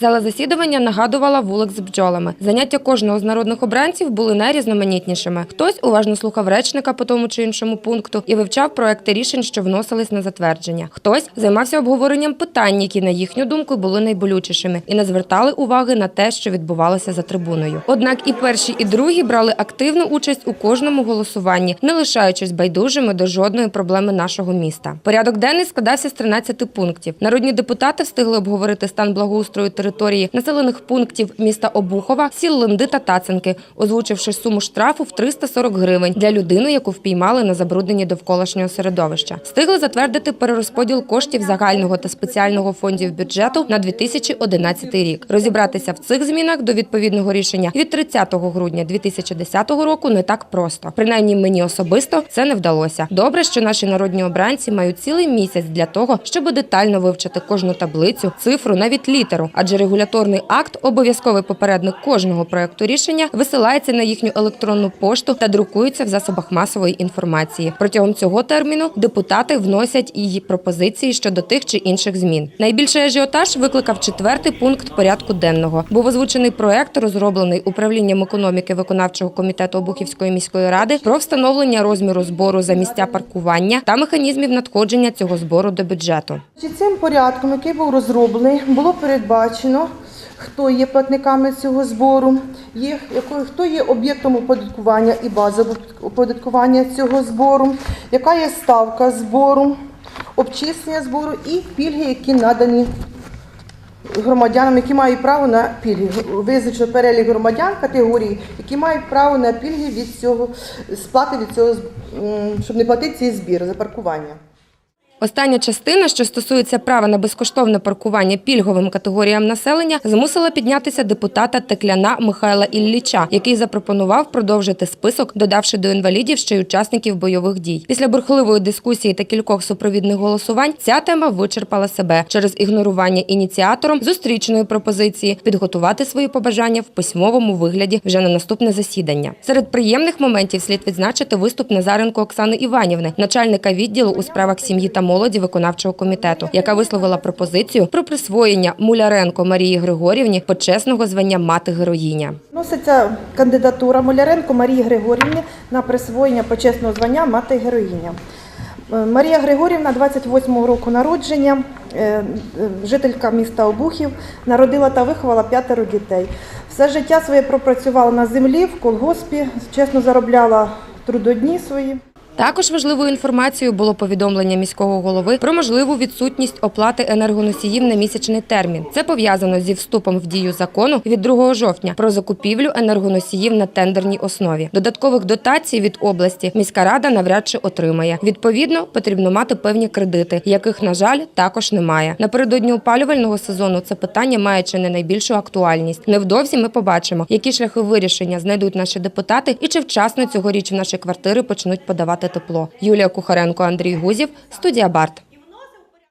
Зала засідування нагадувала вулик з бджолами. Заняття кожного з народних обранців були найрізноманітнішими. Хтось уважно слухав речника по тому чи іншому пункту і вивчав проекти рішень, що вносились на затвердження. Хтось займався обговоренням питань, які, на їхню думку, були найболючішими, і не звертали уваги на те, що відбувалося за трибуною. Однак і перші, і другі брали активну участь у кожному голосуванні, не лишаючись байдужими до жодної проблеми нашого міста. Порядок денний складався з 13 пунктів. Народні депутати встигли обговорити стан благоустрою території населених пунктів міста Обухова, сіл Линди та Тацинки, озвучивши суму штрафу в 340 гривень для людини, яку впіймали на забрудненні довколишнього середовища. Встигли затвердити перерозподіл коштів загального та спеціального фондів бюджету на 2011 рік. Розібратися в цих змінах до відповідного рішення від 30 грудня 2010 року не так просто. Принаймні мені особисто це не вдалося. Добре, що наші народні обранці мають цілий місяць для того, щоб детально вивчити кожну таблицю, цифру, навіть літеру. Адже регуляторний акт, обов'язковий попередник кожного проекту рішення, висилається на їхню електронну пошту та друкується в засобах масової інформації. Протягом цього терміну депутати вносять і пропозиції щодо тих чи інших змін. Найбільший ажіотаж викликав четвертий пункт порядку денного. Був озвучений проект, розроблений управлінням економіки виконавчого комітету Обухівської міської ради про встановлення розміру збору за місця паркування та механізмів надходження цього збору до бюджету. Цим порядком, який був розроблений, було передбачено, хто є платниками цього збору, хто є об'єктом оподаткування і базового оподаткування цього збору, яка є ставка збору, обчислення збору і пільги, які надані громадянам, які мають право на пільги. Визначено перелік громадян категорії, які мають право на пільги від цього сплати від цього, щоб не платити цей збір за паркування. Остання частина, що стосується права на безкоштовне паркування пільговим категоріям населення, змусила піднятися депутата Текляна Михайла Ілліча, який запропонував продовжити список, додавши до інвалідів ще й учасників бойових дій. Після бурхливої дискусії та кількох супровідних голосувань ця тема вичерпала себе через ігнорування ініціатором зустрічної пропозиції підготувати свої побажання в письмовому вигляді вже на наступне засідання. Серед приємних моментів слід відзначити виступ Назаренко Оксани Іванівни, начальника відділу у справах сім'ї та молоді виконавчого комітету, яка висловила пропозицію про присвоєння Муляренко Марії Григорівні почесного звання мати героїня. Вноситься кандидатура Моляренко Марії Григорівни на присвоєння почесного звання мати героїня. Е, Марія Григорівна 28-го року народження, е, е, жителька міста Обухів, народила та виховала п'ятеро дітей. Все життя своє пропрацювала на землі, в колгоспі, чесно заробляла трудодні свої. Також важливою інформацією було повідомлення міського голови про можливу відсутність оплати енергоносіїв на місячний термін. Це пов'язано зі вступом в дію закону від 2 жовтня про закупівлю енергоносіїв на тендерній основі. Додаткових дотацій від області міська рада навряд чи отримає. Відповідно, потрібно мати певні кредити, яких, на жаль, також немає. Напередодні опалювального сезону це питання має чи не найбільшу актуальність. Невдовзі ми побачимо, які шляхи вирішення знайдуть наші депутати і чи вчасно цьогоріч в наші квартири почнуть подавати тепло. Юлія Кухаренко, Андрій Гузів, студія Барт.